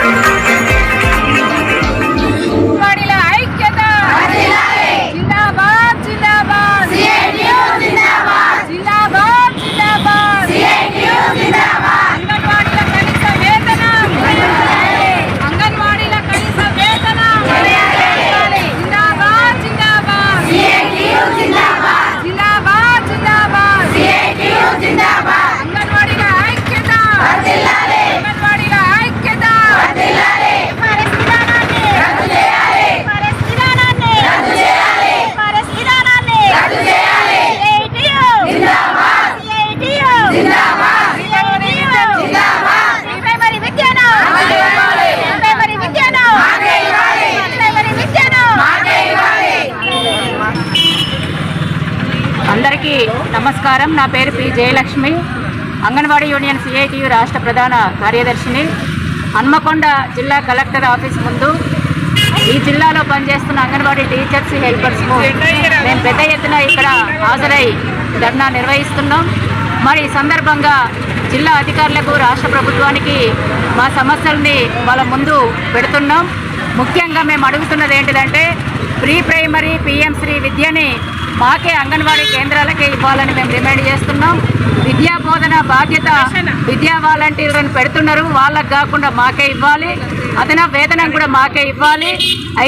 Thank you. అందరికీ నమస్కారం. నా పేరు P. Jayalakshmi. Anganwadi union CITU రాష్ట్ర ప్రధాన కార్యదర్శిని. హన్మకొండ జిల్లా కలెక్టర్ ఆఫీస్ ముందు ఈ జిల్లాలో పనిచేస్తున్న అంగన్వాడీ టీచర్స్ హెల్పర్స్ మేము పెద్ద ఎత్తున ఇక్కడ హాజరై ధర్నా నిర్వహిస్తున్నాం. మరి ఈ సందర్భంగా జిల్లా అధికారులకు రాష్ట్ర ప్రభుత్వానికి మా సమస్యల్ని వాళ్ళ ముందు పెడుతున్నాం. ముఖ్యంగా మేము అడుగుతున్నది ఏంటిదంటే ప్రీ ప్రైమరీ పిఎంశ్రీ విద్యని మాకే అంగన్వాడీ కేంద్రాలకే ఇవ్వాలని మేము డిమాండ్ చేస్తున్నాం. విద్యా బోధన బాధ్యత విద్యా వాలంటీర్లను పెడుతున్నారు. వాళ్ళకు కాకుండా మాకే ఇవ్వాలి. అదన వేతనం కూడా మాకే ఇవ్వాలి.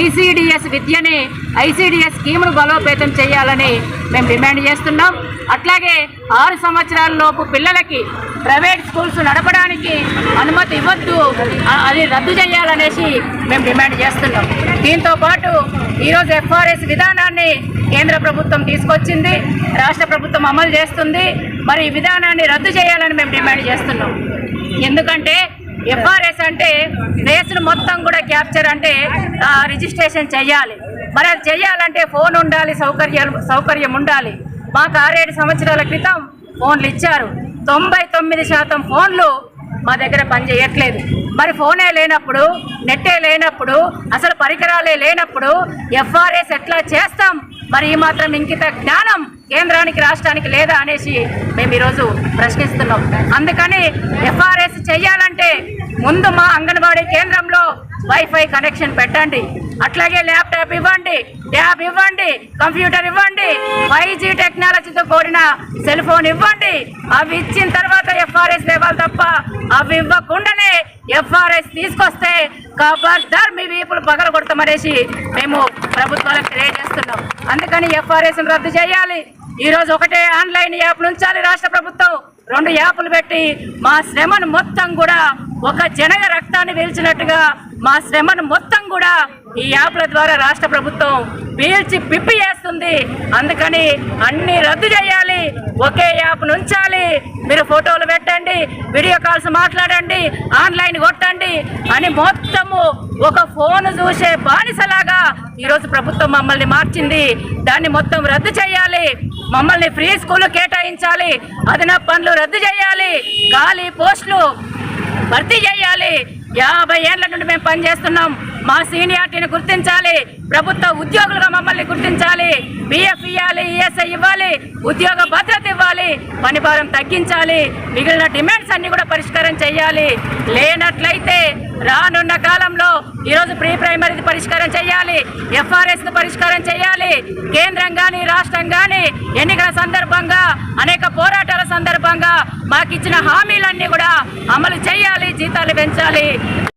ఐసీడిఎస్ విద్యని ఐసీడిఎస్ స్కీమును బలోపేతం చేయాలని మేము డిమాండ్ చేస్తున్నాం. అట్లాగే ఆరు సంవత్సరాల లోపు పిల్లలకి ప్రైవేట్ స్కూల్స్ నడపడానికి అనుమతి ఇవ్వద్దు. అది రద్దు చేయాలనేసి మేము డిమాండ్ చేస్తున్నాం. దీంతో పాటు ఈరోజు ఎఫ్ఆర్ఎస్ విధానాన్ని కేంద్ర ప్రభుత్వం తీసుకొచ్చింది. రాష్ట్ర ప్రభుత్వం అమలు చేస్తుంది. మరి ఈ విధానాన్ని రద్దు చేయాలని మేము డిమాండ్ చేస్తున్నాం. ఎందుకంటే ఎఫ్ఆర్ఎస్ అంటే రేసులు మొత్తం కూడా క్యాప్చర్ అంటే రిజిస్ట్రేషన్ చేయాలి. మరి అది చేయాలంటే ఫోన్ ఉండాలి సౌకర్యాలు సౌకర్యం ఉండాలి. మాకు ఆరేడు సంవత్సరాల క్రితం ఫోన్లు ఇచ్చారు. తొంభై తొమ్మిది శాతం ఫోన్లు మా దగ్గర పనిచేయట్లేదు మరి ఫోనే లేనప్పుడు నెట్టే లేనప్పుడు అసలు పరికరాలే లేనప్పుడు ఎఫ్ఆర్ఎస్ ఎట్లా చేస్తాం? మరి ఈ మాత్రం ఇంకిత జ్ఞానం. కేంద్రానికి రాష్ట్రానికి లేదా అనేసి మేము ఈరోజు ప్రశ్నిస్తున్నాం. అందుకని ఎఫ్ఆర్ఎస్ చేయాలంటే ముందు మా అంగన్వాడీ కేంద్రంలో వైఫై కనెక్షన్ పెట్టండి. అట్లాగే ల్యాప్టాప్ ఇవ్వండి ట్యాబ్ ఇవ్వండి కంప్యూటర్ ఇవ్వండి ఫైవ్ జీ టెక్నాలజీతో కూడిన సెల్ ఫోన్ ఇవ్వండి. అవి ఇచ్చిన తర్వాత ఎఫ్ఆర్ఎస్ లేవాలి తప్ప అవి ఇవ్వకుండానే ఎఫ్ఆర్ఎస్ తీసుకొస్తే ఖబర్దార్ మీ వీపులు పగల కొడతామనేసి మేము ప్రభుత్వాలకు తెలియజేస్తున్నాం. అందుకని ఎఫ్ఆర్ఎస్ని రద్దు చేయాలి. ఈరోజు ఒకటే ఆన్లైన్ యాప్ నుంచాలి రాష్ట్ర ప్రభుత్వం. రెండు యాప్లు పెట్టి మా శ్రమను మొత్తం కూడా ఒక జనగ రక్తాన్ని పీల్చినట్టుగా మా శ్రమను మొత్తం కూడా ఈ యాప్ల ద్వారా రాష్ట్ర ప్రభుత్వం పీల్చి పిప్పి చేస్తుంది. అందుకని అన్ని రద్దు చేయాలి. ఒకే యాప్ నుంచాలి. మీరు ఫోటోలు పెట్టండి వీడియో కాల్స్ మాట్లాడండి ఆన్లైన్ కొట్టండి అని మొత్తము ఒక ఫోన్ చూసే బానిసలాగా ఈరోజు ప్రభుత్వం మమ్మల్ని మార్చింది. దాన్ని మొత్తం రద్దు చేయాలి. మమ్మల్ని ఫ్రీ స్కూల్ కేటాయించాలి. అదనపు పనులు రద్దు చేయాలి. ఖాళీ పోస్టులు భర్తీ చేయాలి. యాభై ఏళ్ళ నుండి మేము పనిచేస్తున్నాం. మా సీనియార్టీని గుర్తించాలి. ప్రభుత్వ ఉద్యోగులుగా మమ్మల్ని గుర్తించాలి. బిఎఫ్ ఇవ్వాలి ఈఎస్ఐ ఇవ్వాలి ఉద్యోగ భద్రత ఇవ్వాలి పని భారం తగ్గించాలి. మిగిలిన డిమాండ్స్ అన్నీ కూడా పరిష్కారం చేయాలి. లేనట్లయితే రానున్న కాలంలో ఈరోజు ప్రీ ప్రైమరీ పరిష్కారం చేయాలి ఎఫ్ఆర్ఎస్ పరిష్కారం చేయాలి కేంద్రం కానీ రాష్ట్రం కానీ ఎన్నికల సందర్భంగా అనేక పోరాటాల సందర్భంగా మాకు ఇచ్చిన హామీలన్నీ కూడా అమలు చేయాలి జీతాలు పెంచాలి.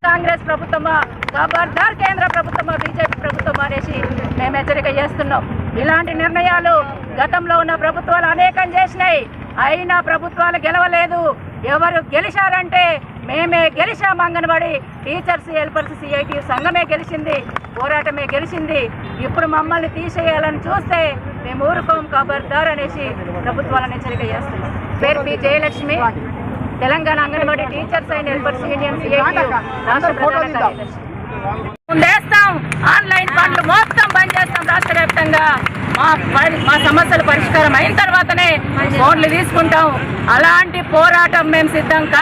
కాంగ్రెస్ ప్రభుత్వమా ఖబర్దార్ కేంద్ర ప్రభుత్వమా బీజేపీ ప్రభుత్వం అనేసి మేము హెచ్చరిక చేస్తున్నాం. ఇలాంటి నిర్ణయాలు గతంలో ఉన్న ప్రభుత్వాలు అనేకం చేసినాయి. అయినా ప్రభుత్వాలు గెలవలేదు. ఎవరు గెలిచారంటే మేమే గెలిచాం అంగన్వాడి. టీచర్స్ హెల్పర్స్ సిఐటి సంఘమే గెలిచింది పోరాటమే గెలిచింది. ఇప్పుడు మమ్మల్ని తీసేయాలని చూస్తే మేము ఊరుకోం ఖబర్దార్ అనేసి ప్రభుత్వాలను హెచ్చరిక చేస్తున్నాం పేరు P. Jayalakshmi. Telangana Anganwadi teachers and helpers union CIT రాష్ట్ర ప్రధాన కార్యదర్శి. ముందేస్తాం. ఆన్లైన్ పనులు మొత్తం బంద్ చేస్తాం రాష్ట్ర వ్యాప్తంగా. మా పరి- మా సమస్యలు పరిష్కారం అయిన తర్వాతనే ఫోన్లు తీసుకుంటాం. అలాంటి పోరాటం మేము సిద్ధం